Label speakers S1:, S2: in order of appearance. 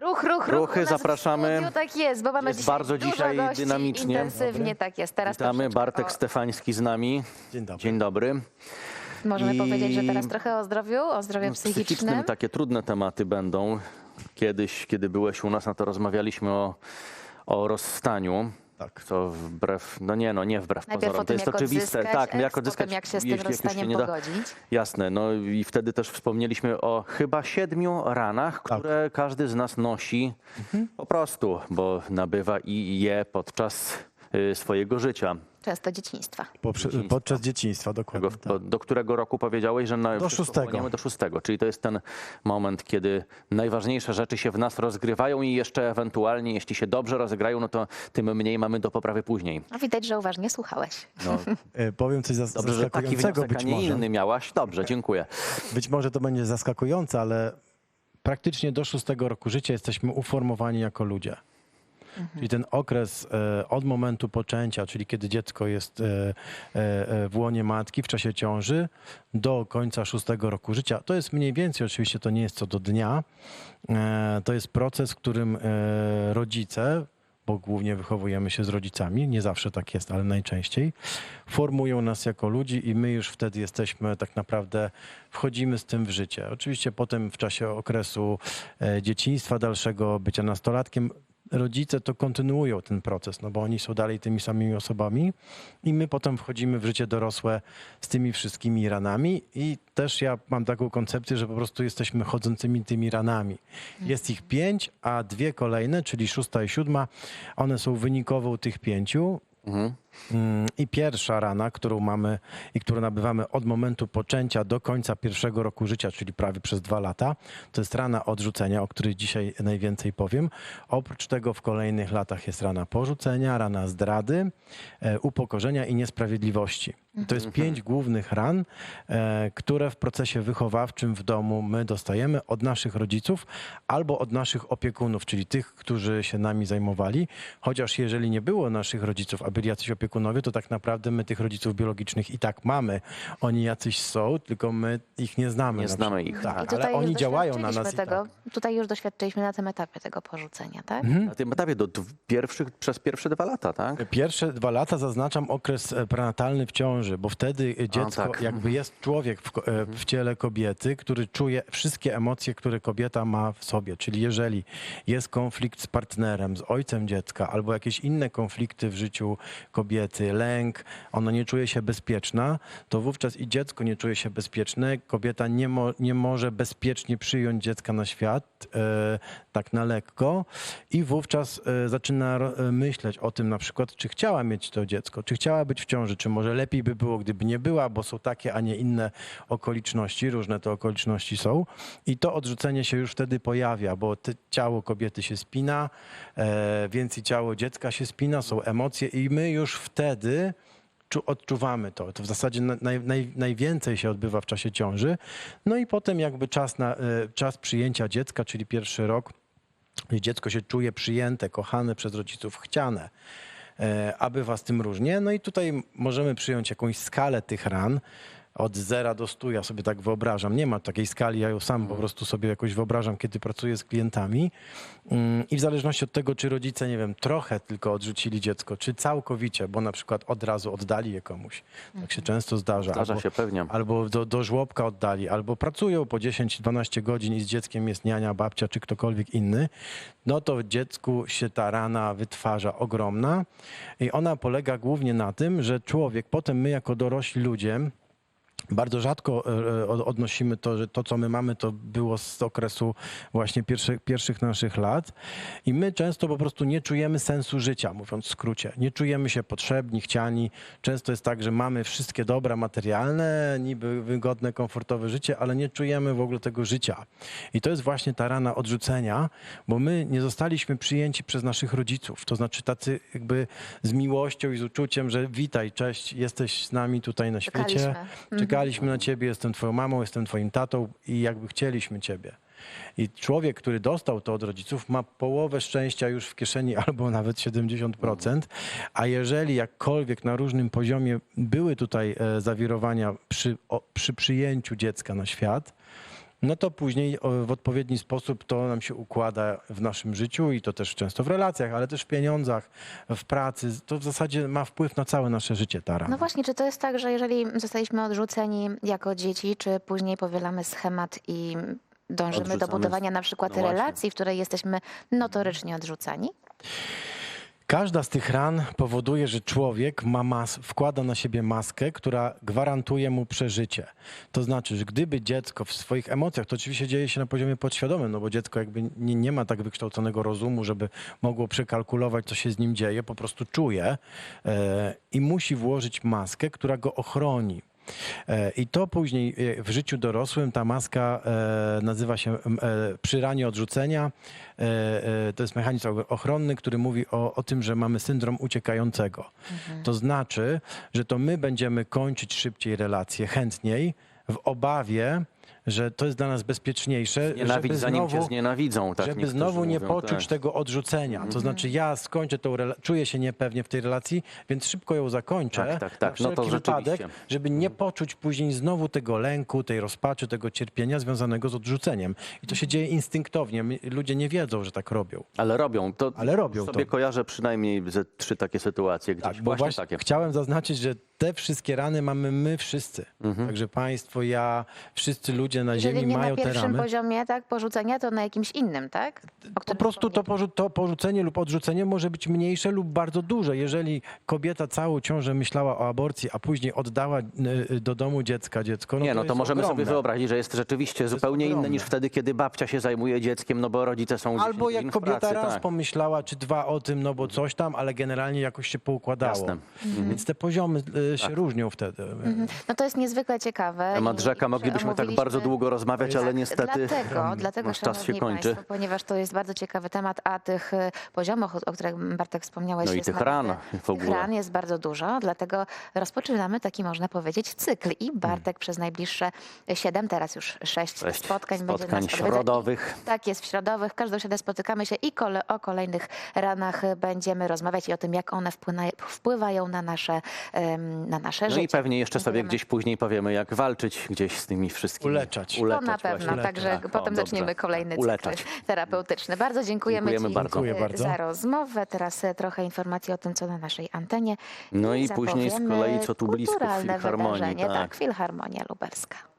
S1: Ruch, ruch, ruch.
S2: Ruchy,
S1: u nas
S2: zapraszamy.
S1: W studiu, tak jest, bo mamy
S2: Jest
S1: dzisiaj
S2: bardzo
S1: dużo
S2: dzisiaj
S1: gości,
S2: dynamicznie.
S1: Intensywnie, tak jest. Teraz
S2: Witamy,
S1: troszeczkę
S2: Bartek
S1: o,
S2: Stefański z nami.
S3: Dzień dobry.
S2: Dzień dobry.
S1: Możemy
S2: I-
S1: powiedzieć, że teraz trochę o zdrowiu, o zdrowiu psychicznym.
S2: Psychicznym takie trudne tematy będą. Kiedyś, kiedy byłeś u nas, no to rozmawialiśmy o, o rozstaniu.
S3: Tak.
S2: Co wbrew, no nie, no nie wbrew
S1: Najpierw
S2: pozorom.
S1: o
S2: to
S1: tym,
S2: jest
S1: jak
S2: oczywiste.
S1: odzyskać
S2: tak,
S1: eks,
S2: jak odzyskać,
S1: jak się z tym
S2: jeśli-
S1: rozstaniem
S2: nie da.
S1: pogodzić.
S2: Jasne, no i wtedy też wspomnieliśmy o chyba siedmiu ranach,
S3: Tak.
S2: które każdy z nas nosi po prostu, bo nabywa i je podczas swojego życia.
S1: Często dzieciństwa.
S3: Poprze-
S2: Dzieciństwa.
S3: podczas dzieciństwa, dokładnie.
S2: Tego,
S3: Tak.
S2: do, którego roku powiedziałeś, że na,
S3: Do szóstego.
S2: Do szóstego. Czyli to jest ten moment, kiedy najważniejsze rzeczy się w nas rozgrywają i jeszcze ewentualnie, jeśli się dobrze rozegrają, no to tym mniej mamy do poprawy później.
S1: No, widać, że uważnie słuchałeś.
S2: No,
S3: E, Powiem coś zas-
S2: dobrze, że taki
S3: zaskakującego
S2: wniosek, a
S3: być
S2: nie
S3: może.
S2: inny miałaś. Dobrze, dziękuję.
S3: Być może to będzie zaskakujące, ale praktycznie do szóstego roku życia jesteśmy uformowani jako ludzie. Czyli ten okres e, od momentu poczęcia, czyli kiedy dziecko jest e, e, w łonie matki w czasie ciąży, do końca szóstego roku życia, to jest mniej więcej, oczywiście to nie jest co do dnia, to jest proces, w którym rodzice, bo głównie wychowujemy się z rodzicami, nie zawsze tak jest, ale najczęściej, formują nas jako ludzi i my już wtedy jesteśmy tak naprawdę, wchodzimy z tym w życie. Oczywiście potem w czasie okresu dzieciństwa, dalszego bycia nastolatkiem, rodzice to kontynuują ten proces, no bo oni są dalej tymi samymi osobami i my potem wchodzimy w życie dorosłe z tymi wszystkimi ranami i też ja mam taką koncepcję, że po prostu jesteśmy chodzącymi tymi ranami. Jest ich pięć, a dwie kolejne, czyli szósta i siódma, one są wynikową tych pięciu.
S2: Mhm.
S3: Mm, I pierwsza rana, którą mamy i którą nabywamy od momentu poczęcia do końca pierwszego roku życia, czyli prawie przez dwa lata, to jest rana odrzucenia, o której dzisiaj najwięcej powiem. Oprócz tego w kolejnych latach jest rana porzucenia, rana zdrady, e, upokorzenia i niesprawiedliwości. To jest pięć głównych ran, e, które w procesie wychowawczym w domu my dostajemy od naszych rodziców albo od naszych opiekunów, czyli tych, którzy się nami zajmowali. Chociaż jeżeli nie było naszych rodziców, a byli jacyś opiekunowie, to tak naprawdę my tych rodziców biologicznych i tak mamy. Oni jacyś są, tylko my ich nie znamy.
S2: Nie
S3: na
S2: znamy ich.
S3: Tak, ale oni działają na nas i
S1: tego,
S3: tak.
S1: Tutaj już doświadczyliśmy na tym etapie tego porzucenia, tak?
S2: Na tym etapie do pierwszych, przez pierwsze dwa lata, tak?
S3: Pierwsze dwa lata zaznaczam okres e, prenatalny w ciąży, bo wtedy dziecko,
S2: tak.
S3: jakby jest człowiek w, e, w ciele kobiety, który czuje wszystkie emocje, które kobieta ma w sobie. Czyli jeżeli jest konflikt z partnerem, z ojcem dziecka, albo jakieś inne konflikty w życiu kobiety, lęk, ona nie czuje się bezpieczna, to wówczas i dziecko nie czuje się bezpieczne. Kobieta nie, mo, nie może bezpiecznie przyjąć dziecka na świat, e, tak na lekko, i wówczas e, zaczyna e, myśleć o tym na przykład, czy chciała mieć to dziecko, czy chciała być w ciąży, czy może lepiej by było, gdyby nie była, bo są takie, a nie inne okoliczności, różne te okoliczności są. I to odrzucenie się już wtedy pojawia, bo ciało kobiety się spina, e, więc i ciało dziecka się spina, są emocje i my już wtedy czu, odczuwamy to. To w zasadzie na- naj, naj, najwięcej się odbywa w czasie ciąży. No i potem jakby czas, na, e, czas przyjęcia dziecka, czyli pierwszy rok, dziecko się czuje przyjęte, kochane przez rodziców, chciane, e, a bywa z tym różnie. No i tutaj możemy przyjąć jakąś skalę tych ran. Od zera do stu, ja sobie tak wyobrażam. Nie ma takiej skali, ja ją sam po prostu sobie jakoś wyobrażam, kiedy pracuję z klientami. Mm, I w zależności od tego, czy rodzice, nie wiem, trochę tylko odrzucili dziecko, czy całkowicie, bo na przykład od razu oddali je komuś. Tak się często zdarza.
S2: Zdarza
S3: albo-
S2: się pewnie.
S3: albo do, do żłobka oddali, albo pracują po 10-12 godzin i z dzieckiem jest niania, babcia czy ktokolwiek inny, no to dziecku się ta rana wytwarza ogromna i ona polega głównie na tym, że człowiek, potem my jako dorośli ludzie, bardzo rzadko e, e, od- odnosimy to, że to, co my mamy, to było z okresu właśnie pierwszych, pierwszych naszych lat. I my często po prostu nie czujemy sensu życia, mówiąc w skrócie. Nie czujemy się potrzebni, chciani. Często jest tak, że mamy wszystkie dobra materialne, niby wygodne, komfortowe życie, ale nie czujemy w ogóle tego życia. I to jest właśnie ta rana odrzucenia, bo my nie zostaliśmy przyjęci przez naszych rodziców. To znaczy tacy jakby z miłością i z uczuciem, że witaj, cześć, jesteś z nami tutaj na świecie.
S1: Czekaliśmy.
S3: Czekaliśmy na ciebie, jestem twoją mamą, jestem twoim tatą i jakby chcieliśmy ciebie. I człowiek, który dostał to od rodziców, ma połowę szczęścia już w kieszeni albo nawet 70%. A jeżeli jakkolwiek na różnym poziomie były tutaj e, zawirowania przy, o, przy przyjęciu dziecka na świat, no to później w odpowiedni sposób to nam się układa w naszym życiu i to też często w relacjach, ale też w pieniądzach, w pracy. To w zasadzie ma wpływ na całe nasze życie ta rana.
S1: No właśnie, czy to jest tak, że jeżeli zostaliśmy odrzuceni jako dzieci, czy później powielamy schemat i dążymy do
S2: Odrzucamy-
S1: budowania na przykład
S2: no
S1: relacji, w której jesteśmy notorycznie odrzucani?
S3: Każda z tych ran powoduje, że człowiek ma mas- wkłada na siebie maskę, która gwarantuje mu przeżycie. To znaczy, że gdyby dziecko w swoich emocjach, to oczywiście dzieje się na poziomie podświadomym, no bo dziecko jakby nie, nie ma tak wykształconego rozumu, żeby mogło przekalkulować, co się z nim dzieje, po prostu czuje e, i musi włożyć maskę, która go ochroni. E, I to później e, w życiu dorosłym ta maska e, nazywa się m, e, przy ranie odrzucenia. To jest mechanizm ochronny, który mówi o, o tym, że mamy syndrom uciekającego. To znaczy, że to my będziemy kończyć szybciej relacje, chętniej, w obawie, że to jest dla nas bezpieczniejsze.
S2: Nienawidź,
S3: żeby
S2: zanim cię
S3: znowu-
S2: znienawidzą. Tak
S3: żeby znowu nie
S2: mówią,
S3: poczuć
S2: tak.
S3: tego odrzucenia. To znaczy ja skończę tą relację, czuję się niepewnie w tej relacji, więc szybko ją zakończę.
S2: Tak, tak, tak.
S3: Na
S2: No to
S3: wypadek, żeby nie poczuć później znowu tego lęku, tej rozpaczy, tego cierpienia związanego z odrzuceniem. I to się dzieje instynktownie. Ludzie nie wiedzą, że tak robią.
S2: Ale robią. To
S3: Ale robią
S2: sobie
S3: to.
S2: kojarzę przynajmniej ze trzy takie sytuacje gdzieś.
S3: Tak,
S2: właśnie,
S3: właśnie
S2: takie.
S3: chciałem zaznaczyć, że te wszystkie rany mamy my wszyscy.
S2: Mhm.
S3: Także państwo, ja, wszyscy ludzie na
S1: Jeżeli
S3: ziemi
S1: nie
S3: mają
S1: na
S3: te
S1: pierwszym
S3: rany.
S1: poziomie tak, porzucenia, to na jakimś innym, tak?
S3: Po prostu to, porzu- to porzucenie lub odrzucenie może być mniejsze lub bardzo duże. Jeżeli kobieta całą ciążę myślała o aborcji, a później oddała y, do domu dziecka dziecko, no
S2: nie,
S3: to
S2: no to
S3: jest
S2: możemy
S3: ogromne.
S2: sobie wyobrazić, że jest rzeczywiście zupełnie inne
S3: ogromne.
S2: niż wtedy, kiedy babcia się zajmuje dzieckiem, no bo rodzice są
S3: Albo jak kobieta
S2: pracy,
S3: raz
S2: tak.
S3: pomyślała, czy dwa o tym, no bo coś tam, ale generalnie jakoś się poukładało.
S2: Jasne.
S3: Więc te poziomy y, się
S2: Tak.
S3: różnią wtedy.
S1: No to jest niezwykle ciekawe.
S2: Temat rzeka moglibyśmy tak
S1: omówiliśmy-
S2: bardzo długo rozmawiać, ale
S1: Tak,
S2: niestety
S1: Dlatego, dlatego
S2: nasz czas się
S1: szanowni
S2: kończy.
S1: Państwo, ponieważ to jest bardzo ciekawy temat, a tych y, poziomów, o o których Bartek wspomniałeś,
S2: No i
S1: jest
S2: tych
S1: naprawdę-
S2: ran w
S1: Tych
S2: ogóle.
S1: ran jest bardzo dużo, dlatego rozpoczynamy taki, można powiedzieć, cykl. I Bartek przez najbliższe siedem, teraz już sześć, spotkań, będzie
S2: spotkań
S1: odwiedzał.
S2: środowych.
S1: Tak jest, w środowych. Każdą środę spotykamy się i kole, o kolejnych ranach będziemy rozmawiać i o tym, jak one wpłyna, wpływają na nasze, em, na nasze
S2: No
S1: życie.
S2: i pewnie jeszcze sobie
S1: Dziękujemy.
S2: gdzieś później powiemy, jak walczyć gdzieś z tymi wszystkimi.
S3: Uleczać.
S1: To
S2: Uleczać
S1: na pewno,
S2: właśnie.
S1: także
S2: Tak,
S1: potem
S2: o,
S1: zaczniemy kolejny cykl terapeutyczny. Bardzo dziękujemy,
S2: Dziękujemy
S1: Ci
S2: bardzo.
S3: Dziękuję
S1: e,
S3: bardzo.
S1: za rozmowę. Teraz e, trochę informacji o tym, co na naszej antenie.
S2: No i później z kolei, co tu blisko Filharmonii, tak.
S1: tak, Filharmonia Lubelska.